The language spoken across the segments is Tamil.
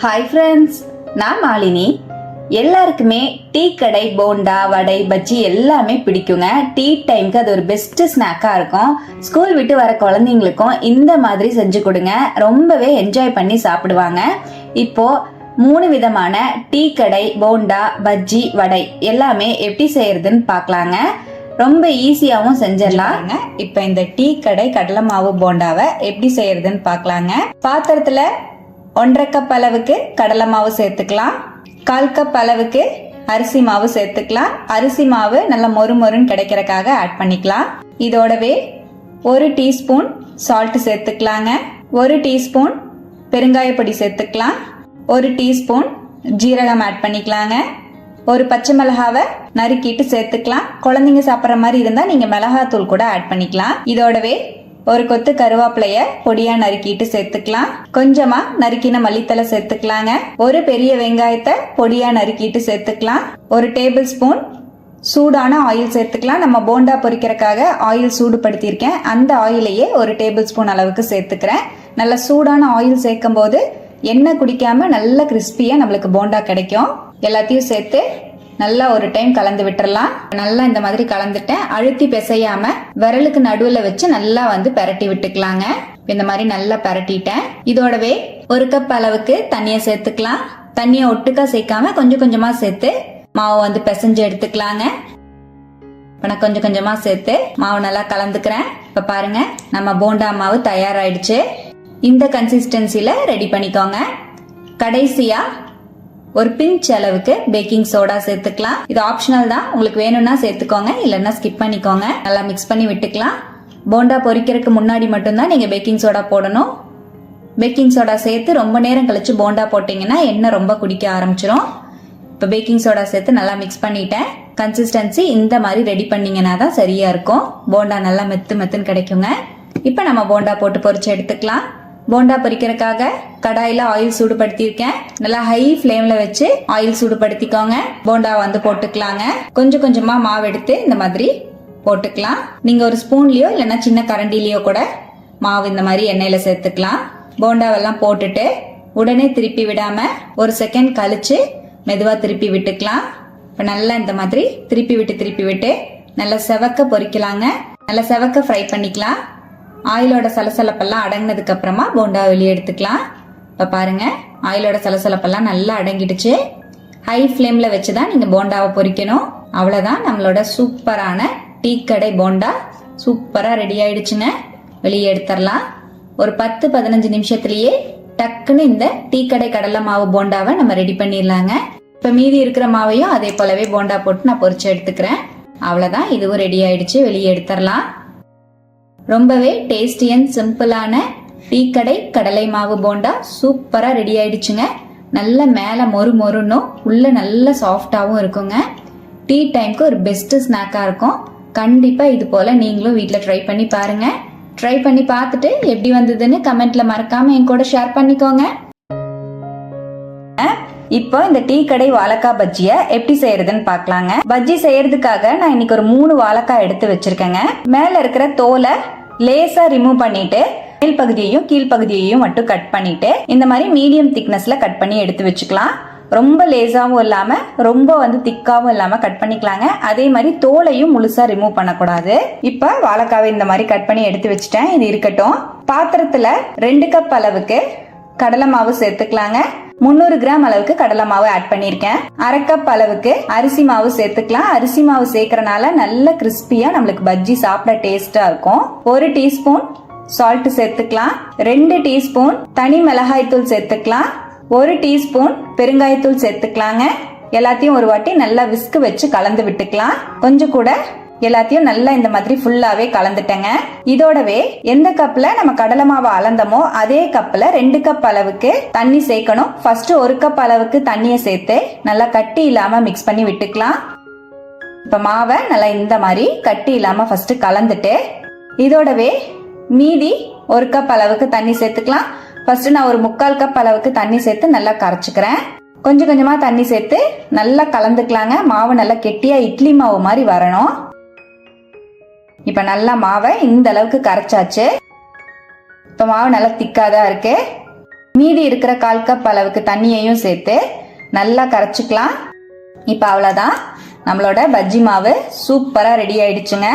ஹாய் ஃப்ரெண்ட்ஸ் நான் மாலினி. எல்லாருக்குமே டீ கடை போண்டா வடை பஜ்ஜி எல்லாமே பிடிக்குங்க. டீ டைம்க்கு அது ஒரு பெஸ்ட் ஸ்நாக்காக இருக்கும். ஸ்கூல் விட்டு வர குழந்தைங்களுக்கும் இந்த மாதிரி செஞ்சு கொடுங்க. ரொம்பவே என்ஜாய் பண்ணி சாப்பிடுவாங்க. இப்போ மூணு விதமான டீ கடை போண்டா பஜ்ஜி வடை எல்லாமே எப்படி செய்யறதுன்னு பார்க்கலாங்க. ரொம்ப ஈஸியாகவும் செஞ்சிடலாங்க இப்போ இந்த டீ கடை கடலை மாவு போண்டாவை எப்படி செய்யறதுன்னு பார்க்கலாங்க. பாத்திரத்தில் ஒன்றரை கப் அளவுக்கு கடலை மாவு சேர்த்துக்கலாம். கால் கப் அளவுக்கு அரிசி மாவு சேர்த்துக்கலாம். அரிசி மாவு நல்லா மொறு மொறுன்னு கிடைக்கிறக்காக ஆட் பண்ணிக்கலாம். இதோடவே ஒரு டீஸ்பூன் சால்ட் சேர்த்துக்கலாங்க. ஒரு டீஸ்பூன் பெருங்காயப்பொடி சேர்த்துக்கலாம். ஒரு டீஸ்பூன் ஜீரகம் ஆட் பண்ணிக்கலாங்க. ஒரு பச்சை மிளகாவை நறுக்கிட்டு சேர்த்துக்கலாம். குழந்தைங்க சாப்பிட்ற மாதிரி இருந்தால் நீங்கள் மிளகாத்தூள் கூட ஆட் பண்ணிக்கலாம். இதோடவே ஒரு கொத்து கருவேப்பிலைய பொடியா நறுக்கிட்டு சேர்த்துக்கலாம். கொஞ்சமா நறுக்கின மல்லித்தலை சேர்த்துக்கலாங்க. ஒரு பெரிய வெங்காயத்தை பொடியா நறுக்கிட்டு சேர்த்துக்கலாம். ஒரு டேபிள் ஸ்பூன் சூடான ஆயில் சேர்த்துக்கலாம். நம்ம போண்டா பொரிக்கிறக்காக ஆயில் சூடுபடுத்தியிருக்கேன். அந்த ஆயிலையே ஒரு டேபிள் ஸ்பூன் அளவுக்கு சேர்த்துக்கிறேன். நல்ல சூடான ஆயில் சேர்க்கும் போது எண்ணெய் குடிக்காம நல்ல கிறிஸ்பியா நம்மளுக்கு போண்டா கிடைக்கும். எல்லாத்தையும் சேர்த்து நல்லா ஒரு டைம் கலந்து விட்டுறலாம். நல்லா இந்த மாதிரி கலந்துட்டேன். அழுத்தி பிசையாம விரலுக்கு நடுவுல வச்சு நல்லா வந்து பரட்டி விட்டுக்கலாங்க. இந்த மாதிரி நல்லா பரட்டிட்டேன். இதோடவே ஒரு கப் அளவுக்கு தண்ணியை சேர்த்துக்கலாம். தண்ணியை ஒட்டுக்கா சேர்க்காம கொஞ்சம் கொஞ்சமா சேர்த்து மாவை வந்து பிசைஞ்சு எடுத்துக்கலாங்க. இப்போ நான் கொஞ்சம் கொஞ்சமா சேர்த்து மாவு நல்லா கலந்துக்கிறேன். இப்போ பாருங்க நம்ம போண்டா மாவு தயாராயிடுச்சு. இந்த கன்சிஸ்டன்சில ரெடி பண்ணிக்கோங்க. கடைசியா ஒரு பிஞ்ச் அளவுக்கு பேக்கிங் சோடா சேர்த்துக்கலாம். இது ஆப்ஷனல் தான். உங்களுக்கு வேணும்னா சேர்த்துக்கோங்க. இல்லைன்னா ஸ்கிப் பண்ணிக்கோங்க. நல்லா மிக்ஸ் பண்ணி விட்டுக்கலாம். போண்டா பொரிக்கிறதுக்கு முன்னாடி மட்டும்தான் நீங்கள் பேக்கிங் சோடா போடணும். பேக்கிங் சோடா சேர்த்து ரொம்ப நேரம் கழிச்சு போண்டா போட்டிங்கன்னா எண்ணெய் ரொம்ப குடிக்க ஆரம்பிச்சிரும். இப்போ பேக்கிங் சோடா சேர்த்து நல்லா மிக்ஸ் பண்ணிட்டேன். கன்சிஸ்டன்சி இந்த மாதிரி ரெடி பண்ணீங்கன்னா தான் சரியா இருக்கும். போண்டா நல்லா மெத்து மெத்துன்னு கிடைக்குங்க. இப்போ நம்ம போண்டா போட்டு பொறிச்சு எடுத்துக்கலாம். போண்டா பொரிக்கிறதுக்காக கடாயில ஆயில் சூடுபடுத்தியிருக்கேன். நல்லா ஹை ஃப்ளேமில் வச்சு ஆயில் சூடுபடுத்திக்கோங்க. போண்டா வந்து போட்டுக்கலாங்க. கொஞ்சம் கொஞ்சமா மாவு எடுத்து இந்த மாதிரி போட்டுக்கலாம். நீங்க ஒரு ஸ்பூன்லயோ இல்லைன்னா சின்ன கரண்டிலேயோ கூட மாவு இந்த மாதிரி எண்ணெயில சேர்த்துக்கலாம். போண்டாவெல்லாம் போட்டுட்டு உடனே திருப்பி விடாம ஒரு செகண்ட் கழிச்சு மெதுவா திருப்பி விட்டுக்கலாம். இப்போ நல்லா இந்த மாதிரி திருப்பி விட்டு திருப்பி விட்டு நல்லா செவக்க பொறிக்கலாங்க. நல்லா செவக்க ஃப்ரை பண்ணிக்கலாம். ஆயிலோட சலசலப்பெல்லாம் அடங்கினதுக்கு அப்புறமா போண்டா வெளியே எடுத்துக்கலாம். இப்போ பாருங்க ஆயிலோட சலசலப்பெல்லாம் நல்லா அடங்கிடுச்சு. ஹை ஃப்ளேமில் வச்சு தான் நீங்கள் போண்டாவை பொரிக்கணும் அவ்வளோதான் நம்மளோட சூப்பரான டீ கடை போண்டா. சூப்பராக ரெடி ஆயிடுச்சுங்க. வெளியே எடுத்துடலாம். ஒரு பத்து பதினஞ்சு நிமிஷத்துலயே டக்குன்னு இந்த டீ கடை கடலை மாவு போண்டாவை நம்ம ரெடி பண்ணிடலாங்க. இப்போ மீதி இருக்கிற மாவையும் அதே போலவே போண்டா போட்டு நான் பொறிச்சு எடுத்துக்கிறேன். அவ்வளோதான் இதுவும் ரெடி ஆயிடுச்சு. வெளியே எடுத்துடலாம். ரொம்பவே டேஸ்டி அண்ட் சிம்பிளான டீ கடை கடலை மாவு போண்டா சூப்பராக ரெடி ஆயிடுச்சுங்க. நல்ல மேலே மொறு மொறுன்னும் உள்ள நல்ல சாஃப்டாகவும் இருக்குங்க. டீ டைம்க்கு ஒரு பெஸ்ட்டு ஸ்நாக்காக இருக்கும். கண்டிப்பாக இது போல் நீங்களும் வீட்டில் ட்ரை பண்ணி பாருங்கள் ட்ரை பண்ணி பார்த்துட்டு எப்படி வந்ததுன்னு கமெண்ட்ல மறக்காம என் கூட ஷேர் பண்ணிக்கோங்க. இப்போ இந்த டீ கடை வாழைக்காய் பஜ்ஜிய எப்படி செய்யறதுன்னு பார்க்கலாங்க. பஜ்ஜி செய்யறதுக்காக நான் இன்னைக்கு ஒரு மூணு வாழைக்காய் எடுத்து வச்சிருக்கேங்க. மேல இருக்கிற தோலை லேசா ரிமூவ் பண்ணிட்டு மேல் பகுதியையும் கீழ்ப்பகுதியையும் மட்டும் கட் பண்ணிட்டு இந்த மாதிரி மீடியம் திக்னஸ்ல கட் பண்ணி எடுத்து வச்சுக்கலாம். ரொம்ப லேசாவும் இல்லாம ரொம்ப வந்து திக்காவும் இல்லாம கட் பண்ணிக்கலாங்க. அதே மாதிரி தோலையும் முழுசா ரிமூவ் பண்ணக்கூடாது. இப்ப வாழைக்காவை இந்த மாதிரி கட் பண்ணி எடுத்து வச்சுட்டேன். இது இருக்கட்டும். பாத்திரத்துல ரெண்டு கப் அளவுக்கு கடலை மாவு சேர்த்துக்கலாங்க. முந்நூறு கிராம் அளவுக்கு கடலை மாவு ஆட் பண்ணிருக்கேன் அரை கப் அளவுக்கு அரிசி மாவு சேர்த்துக்கலாம். அரிசி மாவு சேர்க்கறனால நல்ல கிறிஸ்பியா நம்மளுக்கு பஜ்ஜி சாப்பிட டேஸ்டா இருக்கும். ஒரு டீஸ்பூன் சால்ட் சேர்த்துக்கலாம். ரெண்டு டீஸ்பூன் தனி மிளகாய் தூள் சேர்த்துக்கலாம். ஒரு டீஸ்பூன் பெருங்காயத்தூள் சேர்த்துக்கலாங்க. எல்லாத்தையும் ஒரு வாட்டி நல்லா விஸ்கு வச்சு கலந்து விட்டுக்கலாம். கொஞ்சம் கூட எல்லாத்தையும் நல்லா இந்த மாதிரி ஃபுல்லாவே கலந்துட்டேங்க. இதோடவே எந்த கப்ல நம்ம கடலை மாவு அளந்தமோ அதே கப்ல ரெண்டு கப் அளவுக்கு தண்ணி சேர்க்கணும். ஃபர்ஸ்ட் ஒரு கப் அளவுக்கு தண்ணியை சேர்த்து நல்லா கட்டி இல்லாம மிக்ஸ் பண்ணி விட்டுக்கலாம். இப்ப மாவை நல்லா இந்த மாதிரி கட்டி இல்லாம ஃபர்ஸ்ட் கலந்துட்டு இதோடவே மீதி ஒரு கப் அளவுக்கு தண்ணி சேர்த்துக்கலாம். ஃபர்ஸ்ட் நான் ஒரு முக்கால் கப் அளவுக்கு தண்ணி சேர்த்து நல்லா கரைச்சிக்கிறேன். கொஞ்சம் கொஞ்சமா தண்ணி சேர்த்து நல்லா கலந்துக்கலாங்க. மாவு நல்லா கெட்டியா இட்லி மாவு மாதிரி வரணும். இப்ப நல்லா மாவை இந்த அளவுக்கு கரைச்சாச்சு. இப்ப மாவு நல்லா திக்காதான் இருக்கு. மீதி இருக்கிற கால் கப் அளவுக்கு தண்ணியையும் சேர்த்து நல்லா கரைச்சிக்கலாம். இப்போ அவ்வளோதான் நம்மளோட பஜ்ஜி மாவு சூப்பராக ரெடி ஆயிடுச்சுங்க.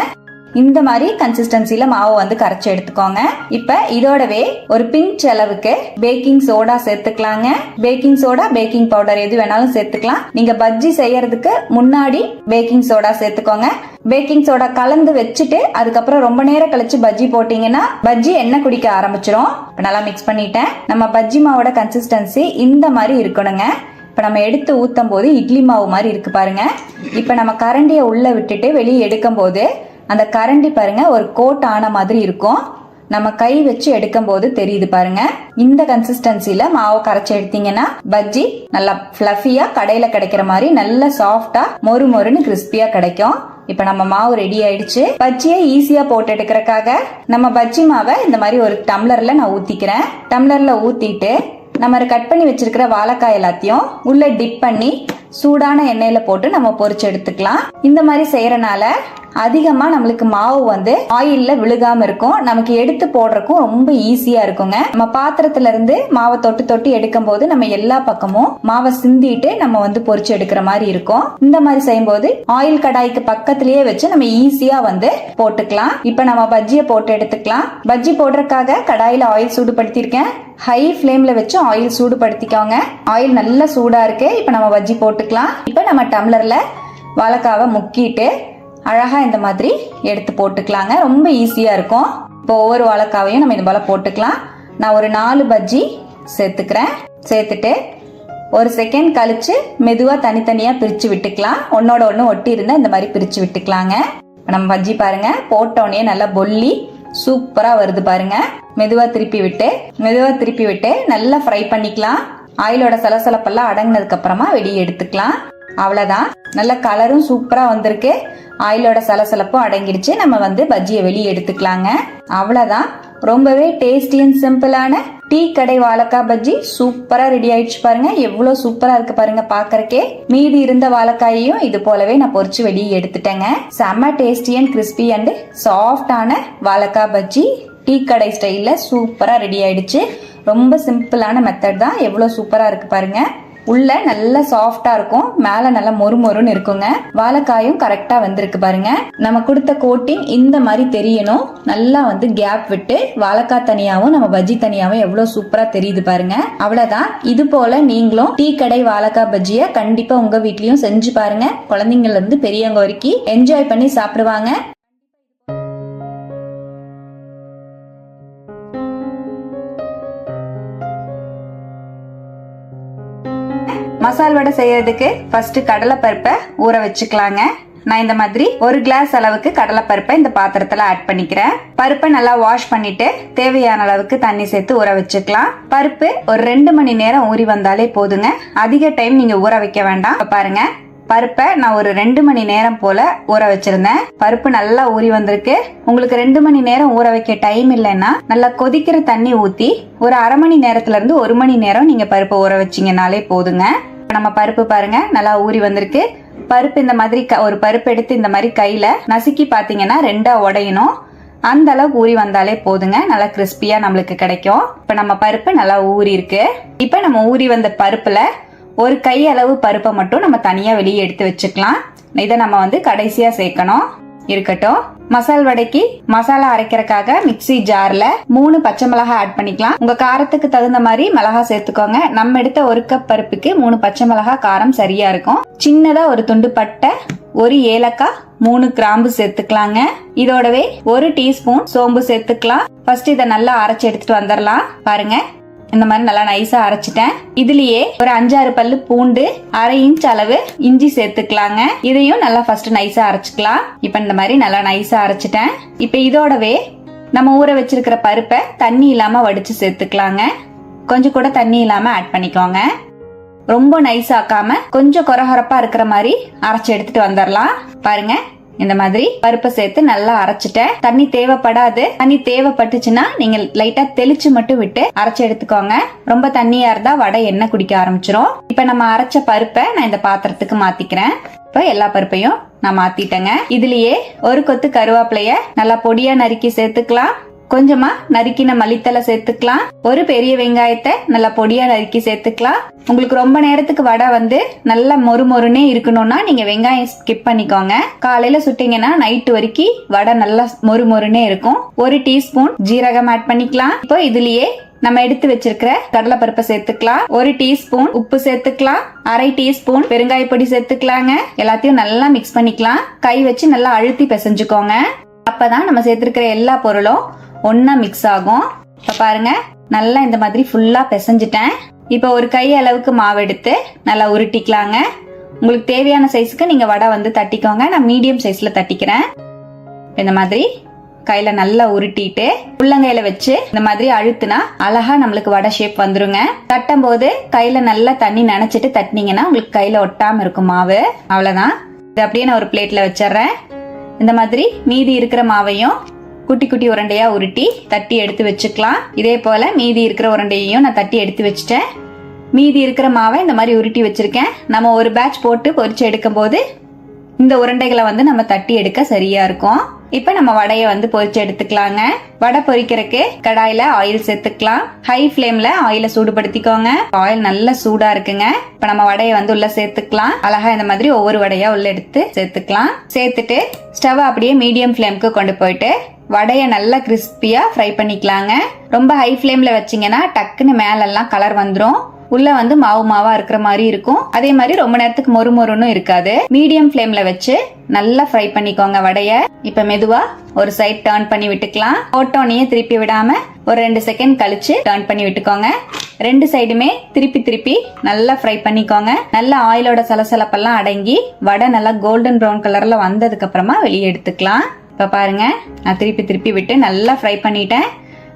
இந்த மாதிரி கன்சிஸ்டன்சில மாவு வந்து கரைச்சி எடுத்துக்கோங்க. இப்ப இதோடவே ஒரு பிஞ்ச் அளவுக்கு பேக்கிங் சோடா சேர்த்துக்கலாங்க. பேக்கிங் சோடா பேக்கிங் பவுடர் எது வேணாலும் சேர்த்துக்கலாம். நீங்க பஜ்ஜி செய்யறதுக்கு முன்னாடி பேக்கிங் சோடா சேர்த்துக்கோங்க. பேக்கிங் சோடா கலந்து வச்சுட்டு அதுக்கப்புறம் ரொம்ப நேரம் கழிச்சு பஜ்ஜி போட்டீங்கன்னா பஜ்ஜி எண்ணெய் குடிக்க ஆரம்பிச்சிரும். நல்லா மிக்ஸ் பண்ணிட்டேன். நம்ம பஜ்ஜி மாவோட கன்சிஸ்டன்சி இந்த மாதிரி இருக்கணுங்க. இப்போ நம்ம எடுத்து ஊற்றும் போது இட்லி மாவு மாதிரி இருக்கு பாருங்க. இப்போ நம்ம கரண்டியை உள்ள விட்டுட்டு வெளியே எடுக்கும் போது அந்த கரண்டி பாருங்க ஒரு கோட் ஆன மாதிரி இருக்கும். நம்ம கை வச்சு எடுக்கும் போது தெரியுது பாருங்க. இந்த கன்சிஸ்டன்சில மாவு கரைச்சி எடுத்தீங்கன்னா பஜ்ஜி நல்லா ஃபிளஃபியா கடையில கிடைக்கிற மாதிரி நல்ல சாஃப்டா மொறு மொறுன்னு கிறிஸ்பியா கிடைக்கும். இப்ப நம்ம மாவு ரெடி ஆயிடுச்சு. பஜ்ஜியை ஈஸியா போட்டு எடுக்கிறக்காக நம்ம பஜ்ஜி மாவை இந்த மாதிரி ஒரு டம்ளர்ல நான் ஊத்திக்கிறேன். டம்ளர்ல ஊத்திட்டு நம்ம கட் பண்ணி வச்சிருக்கிற வாழைக்காய் எல்லாத்தையும் உள்ள டிப் பண்ணி சூடான எண்ணெயில போட்டு நம்ம பொறிச்சு எடுத்துக்கலாம். இந்த மாதிரி செய்யறனால அதிகமா நம்மளுக்கு மாவு வந்து ஆயில்ல விழுகாம இருக்கும். நமக்கு எடுத்து போடுறதுக்கும் ரொம்ப ஈஸியா இருக்குங்க. நம்ம பாத்திரத்துல இருந்து மாவை தொட்டு தொட்டு எடுக்கும் போது நம்ம எல்லா பக்கமும் மாவை சிந்திட்டு நம்ம வந்து பொறிச்சு எடுக்கிற மாதிரி இருக்கும். இந்த மாதிரி செய்யும்போது ஆயில் கடாய்க்கு பக்கத்திலேயே வச்சு நம்ம ஈஸியா வந்து போட்டுக்கலாம். இப்ப நம்ம பஜ்ஜியை போட்டு எடுத்துக்கலாம். பஜ்ஜி போடுறதுக்காக கடாயில ஆயில் சூடுபடுத்தியிருக்கேன். ஹை ஃப்ளேம்ல வச்சு ஆயில் சூடுபடுத்திக்கோங்க. ஆயில் நல்லா சூடா இருக்கு. இப்ப நம்ம பஜ்ஜி போட்டுக்கலாம். இப்போ நம்ம டம்ளர்ல வாழைக்காவை முக்கிட்டு அழகா இந்த மாதிரி எடுத்து போட்டுக்கலாங்க. ரொம்ப ஈஸியாக இருக்கும். இப்போ ஒவ்வொரு வாழைக்காவையும் நம்ம இது போல் போட்டுக்கலாம். நான் ஒரு நாலு பஜ்ஜி சேர்த்துக்கிறேன். சேர்த்துட்டு ஒரு செகண்ட் கழிச்சு மெதுவாக தனித்தனியாக பிரித்து விட்டுக்கலாம். ஒன்னோட ஒன்று ஒட்டி இருந்தால் இந்த மாதிரி பிரித்து விட்டுக்கலாங்க. நம்ம பஜ்ஜி பாருங்க. போட்டோடனே நல்லா பொல்லி சூப்பராக வருது பாருங்க. மெதுவாக திருப்பி விட்டு மெதுவாக திருப்பி விட்டு நல்லா ஃப்ரை பண்ணிக்கலாம். ஆயிலோட சலசலப்பெல்லாம் அடங்கினதுக்கு அப்புறமா வெளியே எடுத்துக்கலாம். அவ்வளவுதான். நல்ல கலரும் சூப்பரா வந்திருக்கு. ஆயிலோட சலசலப்பும் அடங்கிடுச்சு. நம்ம வந்து பஜ்ஜியை வெளியே எடுத்துக்கலாங்க. அவ்வளவுதான். ரொம்பவே டேஸ்டி அண்ட் சிம்பிளான டீ கடை வாழைக்காய் பஜ்ஜி சூப்பரா ரெடி ஆயிடுச்சு பாருங்க. எவ்வளவு சூப்பரா இருக்கு பாருங்க பாக்குறக்கே மீதி இருந்த வாழைக்காயையும் இது போலவே நான் பொறிச்சு வெளியே எடுத்துட்டேங்க. செம்ம டேஸ்டி அண்ட் கிறிஸ்பி அண்ட் சாஃப்டான வாழைக்காய் பஜ்ஜி டீ கடை ஸ்டைல்ல சூப்பரா ரெடி ஆயிடுச்சு. ரொம்ப சிம்பிளான மெத்தட் தான். எவ்வளோ சூப்பராக இருக்குது பாருங்க. உள்ள நல்லா சாஃப்டா இருக்கும். மேல நல்லா மொறு மொறுன்னு இருக்குங்க. வாழைக்காயும் கரெக்டா வந்திருக்கு பாருங்க. நம்ம கொடுத்த கோட்டிங் இந்த மாதிரி தெரியணும். நல்லா வந்து கேப் விட்டு வாழைக்காய் தனியாவும் நம்ம பஜ்ஜி தனியாவும் எவ்வளவு சூப்பரா தெரியுது பாருங்க. அவ்வளவுதான். இது போல நீங்களும் டீ கடை வாழைக்காய் பஜ்ஜிய கண்டிப்பா உங்க வீட்லயும் செஞ்சு பாருங்க. குழந்தைங்கள்ல இருந்து பெரியவங்க வரைக்கும் என்ஜாய் பண்ணி சாப்பிடுவாங்க. மசால் வடை செய்யறதுக்கு ஃபர்ஸ்ட் கடலைப்பருப்பை ஊற வச்சுக்கலாங்க. நான் இந்த மாதிரி ஒரு கிளாஸ் அளவுக்கு கடலைப்பருப்பை இந்த பாத்திரத்துல ஆட் பண்ணிக்கிறேன். பருப்பை நல்லா வாஷ் பண்ணிட்டு தேவையான அளவுக்கு தண்ணி சேர்த்து ஊற வச்சுக்கலாம். பருப்பு ஒரு ரெண்டு மணி நேரம் ஊறி வந்தாலே போதுங்க. அதிக டைம் நீங்க ஊற வைக்க வேண்டாம். பாருங்க. பருப்பை நான் ஒரு ரெண்டு மணி நேரம் போல ஊற வச்சிருந்தேன். பருப்பு நல்லா ஊறி வந்திருக்கு. உங்களுக்கு ரெண்டு மணி நேரம் ஊற வைக்க டைம் இல்லைன்னா நல்லா கொதிக்கிற தண்ணி ஊத்தி ஒரு அரை மணி நேரத்துல இருந்து ஒரு மணி நேரம் நீங்க பருப்பை ஊற வச்சிங்கனாலே போதுங்க. இப்போ நம்ம பருப்பு பாருங்க நல்லா ஊறி வந்திருக்கு. பருப்பு இந்த மாதிரி க- ஒரு பருப்பு எடுத்து இந்த மாதிரி கையில நசுக்கி பாத்தீங்கன்னா ரெண்டா உடையணும். அந்த அளவுக்கு ஊறி வந்தாலே போதுங்க நல்லா கிறிஸ்பியா நம்மளுக்கு கிடைக்கும். இப்ப நம்ம பருப்பு நல்லா ஊறி இருக்கு. இப்ப நம்ம ஊறி வந்த பருப்புல ஒரு கை அளவு பருப்பை மட்டும் நம்ம தனியா வெளியே எடுத்து வச்சுக்கலாம். இதை நம்ம வந்து கடைசியா சேர்க்கணும். இருக்கட்டும். மசால் வடைக்கு மசாலா அரைக்கிறதுக்காக மிக்ஸி ஜார்ல மூணு பச்சை மிளகா ஆட் பண்ணிக்கலாம். உங்க காரத்துக்கு தகுந்த மாதிரி மிளகா சேர்த்துக்கோங்க. நம்ம எடுத்த ஒரு கப் பருப்புக்கு மூணு பச்சை மிளகா காரம் சரியா இருக்கும். சின்னதா ஒரு துண்டு பட்டை ஒரு ஏலக்காய் மூணு கிராம்பு சேர்த்துக்கலாங்க. இதோடவே ஒரு டீஸ்பூன் சோம்பு சேர்த்துக்கலாம். ஃபர்ஸ்ட் இதை நல்லா அரைச்சு எடுத்துட்டு வந்துடலாம். பாருங்க. இந்த மாதிரி நல்லா நைஸா அரைச்சிட்டேன். இதுலயே ஒரு அஞ்சாறு பல்லு பூண்டு அரை இன்ச் அளவு இஞ்சி சேர்த்துக்கலாங்க. இதையும் நல்லா ஃபர்ஸ்ட் நைஸா அரைச்சிக்கலாம். இப்ப இந்த மாதிரி நல்லா நைஸா அரைச்சிட்டேன். இப்ப இதோடவே நம்ம ஊற வச்சிருக்கிற பருப்பை தண்ணி இல்லாம வடிச்சு சேர்த்துக்கலாங்க. கொஞ்சம் கூட தண்ணி இல்லாம ஆட் பண்ணிக்கோங்க. ரொம்ப நைஸ் ஆக்காம கொஞ்சம் கொரகொரப்பா இருக்கிற மாதிரி அரைச்சு எடுத்துட்டு வந்துடலாம். பாருங்க. இந்த மாதிரி பருப்பை சேர்த்து நல்லா அரைச்சிட்டேன். தண்ணி தேவைப்படாது. தண்ணி தேவைப்பட்டுச்சுன்னா நீங்க லைட்டா தெளிச்சு மட்டும் விட்டு அரைச்சு எடுத்துக்கோங்க. ரொம்ப தண்ணியா இருந்தா வடை எண்ணெய் குடிக்க ஆரம்பிச்சிரும். இப்ப நம்ம அரைச்ச பருப்பை நான் இந்த பாத்திரத்துக்கு மாத்திக்கிறேன். இப்ப எல்லா பருப்பையும் நான் மாத்திட்டேங்க. இதுலயே ஒரு கொத்து கருவேப்பிலைய நல்லா பொடியா நறுக்கி சேர்த்துக்கலாம். கொஞ்சமா நறுக்கின மல்லித்தலை சேர்த்துக்கலாம். ஒரு பெரிய வெங்காயத்தை நல்லா பொடியா நறுக்கி சேர்த்துக்கலாம். உங்களுக்கு ரொம்ப நேரத்துக்கு வடை வந்து நல்லா மொறு மொறுனே இருக்கணும்னா நீங்க வெங்காயம் ஸ்கிப் பண்ணிக்கோங்க. காலையில சுட்டீங்கன்னா நைட்டு வரைக்கும் வடை நல்லா மொறு மொறுனே இருக்கும். ஒரு டீஸ்பூன் ஜீரகம் ஆட் பண்ணிக்கலாம். இப்போ இதுலயே நம்ம எடுத்து வச்சிருக்கிற கடலைப்பருப்பை சேர்த்துக்கலாம். ஒரு டீஸ்பூன் உப்பு சேர்த்துக்கலாம். அரை டீஸ்பூன் பெருங்காய பொடி சேர்த்துக்கலாங்க. எல்லாத்தையும் நல்லா மிக்ஸ் பண்ணிக்கலாம். கை வச்சு நல்லா அழுத்தி பிசைஞ்சுக்கோங்க. அப்பதான் நம்ம சேர்த்திருக்கிற எல்லா பொருளும் ஒன்னா மிக்ஸ் ஆகும். இப்ப பாருங்க நல்லா இந்த மாதிரி ஃபுல்லா பிசைஞ்சிட்டேன். இப்போ ஒரு கை அளவுக்கு மாவு எடுத்து நல்லா உருட்டிக்கலாங்க. உங்களுக்கு தேவையான சைஸுக்கு நீங்க வடை வந்து தட்டிக்கோங்க. நான் மீடியம் சைஸ்ல தட்டிக்கிறேன். இந்த மாதிரி கையில நல்லா உருட்டிட்டு உள்ளங்கையில வச்சு இந்த மாதிரி அழுத்துனா அழகா நம்மளுக்கு வடை ஷேப் வந்துருங்க. தட்டும் போது கையில நல்லா தண்ணி நினைச்சிட்டு தட்டினீங்கன்னா உங்களுக்கு கையில ஒட்டாம இருக்கும் மாவு. அவ்வளவுதான். இது அப்படியே நான் ஒரு பிளேட்ல வச்சிடுறேன். இந்த மாதிரி மீதி இருக்கிற மாவையும் குட்டி குட்டி உருண்டையா உருட்டி தட்டி எடுத்து வச்சுக்கலாம். இதே போல மீதி இருக்கிற உருண்டையையும் நான் தட்டி எடுத்து வச்சுட்டேன். மீதி இருக்கிற மாவை இந்த மாதிரி உருட்டி வச்சிருக்கேன். நம்ம ஒரு பேட்ச் போட்டு பொரிச்சு எடுக்கும் போது இந்த உருண்டைகளை வந்து நம்ம தட்டி எடுக்க சரியா இருக்கும். இப்ப நம்ம வடையை வந்து பொரிச்சு எடுத்துக்கலாங்க. வடை பொரிக்கிறதுக்கு கடாயில ஆயில் சேர்த்துக்கலாம். ஹை ஃப்ளேம்ல ஆயில சூடுபடுத்திக்கோங்க. ஆயில் நல்லா சூடா இருக்குங்க. இப்ப நம்ம வடையை வந்து உள்ள சேர்த்துக்கலாம். அழகா இந்த மாதிரி ஒவ்வொரு வடையா உள்ள எடுத்து சேர்த்துக்கலாம். சேர்த்துட்டு ஸ்டவ் அப்படியே மீடியம் ஃப்ளேம்க்கு கொண்டு போயிட்டு வடையை நல்லா கிறிஸ்பியா ஃப்ரை பண்ணிக்கலாங்க. ரொம்ப ஹை ஃப்ளேம்ல வச்சீங்கன்னா டக்குன்னு மேலெல்லாம் கலர் வந்துடும் உள்ள வந்து மாவு மாவா இருக்கிற மாதிரி இருக்கும். அதே மாதிரி ரொம்ப நேரத்துக்கு மொறு மொறுன்னு இருக்காது. மீடியம் ஃப்ளேம்ல வச்சு நல்லா ஃப்ரை பண்ணிக்கோங்க வடைய. இப்ப மெதுவா ஒரு சைட் டர்ன் பண்ணி விட்டுக்கலாம். ஓட்டோனையே திருப்பி விடாம ஒரு ரெண்டு செகண்ட் கழிச்சு டர்ன் பண்ணி விட்டுக்கோங்க. ரெண்டு சைடுமே திருப்பி திருப்பி நல்லா ஃப்ரை பண்ணிக்கோங்க. நல்லா ஆயிலோட சலசலப்பெல்லாம் அடங்கி வடை நல்லா கோல்டன் ப்ரௌன் கலர்ல வந்ததுக்கு அப்புறமா வெளியே எடுத்துக்கலாம். இப்ப பாருங்க நான் திருப்பி திருப்பி விட்டு நல்லா ஃப்ரை பண்ணிட்டேன்.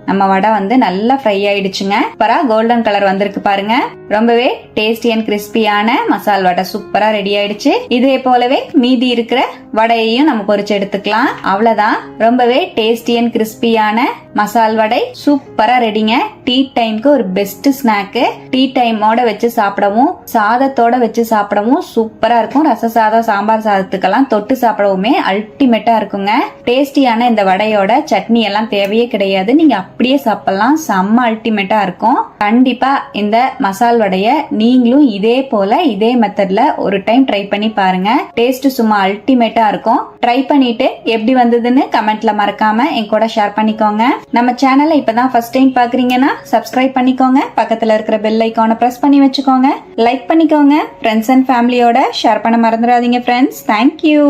நம்ம வடை வந்து நல்லா ஃப்ரை ஆயிடுச்சுங்க. சூப்பரா கோல்டன் கலர் வந்திருக்கு பாருங்க. ரொம்பவே டேஸ்டி அண்ட் கிறிஸ்பியான மசால் வடை சூப்பரா ரெடி ஆயிடுச்சு. இதே போலவே மீதி இருக்கிற வடையையும் நம்ம பொறிச்சு எடுத்துக்கலாம். அவ்வளவுதான். ரொம்பவே டேஸ்டி அண்ட் கிறிஸ்பியான மசால் வடை சூப்பரா ரெடிங்க டீ டைம்க்கு ஒரு பெஸ்ட் ஸ்நாக்கு டீ டைமோட வச்சு சாப்பிடவும் சாதத்தோட வச்சு சாப்பிடவும் சூப்பரா இருக்கும். ரச சாதம் சாம்பார் சாதத்துக்கெல்லாம் தொட்டு சாப்பிடவுமே அல்டிமேட்டா இருக்குங்க. டேஸ்டியான இந்த வடையோட சட்னி எல்லாம் தேவையே கிடையாது. நீங்க அப்படியே சாப்பிடலாம். செம்ம அல்டிமேட்டா இருக்கும். கண்டிப்பா இந்த மசால் வடைய நீங்களும் இதே போல இதே மெத்தட்ல ஒரு டைம் ட்ரை பண்ணி பாருங்க. டேஸ்ட் சும்மா அல்டிமேட்டா இருக்கும். ட்ரை பண்ணிட்டு எப்படி வந்ததுன்னு கமெண்ட்ல மறக்காம என் கூட ஷேர் பண்ணிக்கோங்க. நம்ம சேனலை இப்பதான் ஃபர்ஸ்ட் டைம் பாக்குறீங்கன்னா சப்ஸ்கிரைப் பண்ணிக்கோங்க. பக்கத்துல இருக்கிற பெல் ஐக்கானை பிரஸ் பண்ணி வச்சுக்கோங்க. லைக் பண்ணிக்கோங்க. ஃப்ரெண்ட்ஸ் அண்ட் ஃபேமிலியோட ஷேர் பண்ண மறந்துடாதீங்க ஃப்ரெண்ட்ஸ் தேங்க்யூ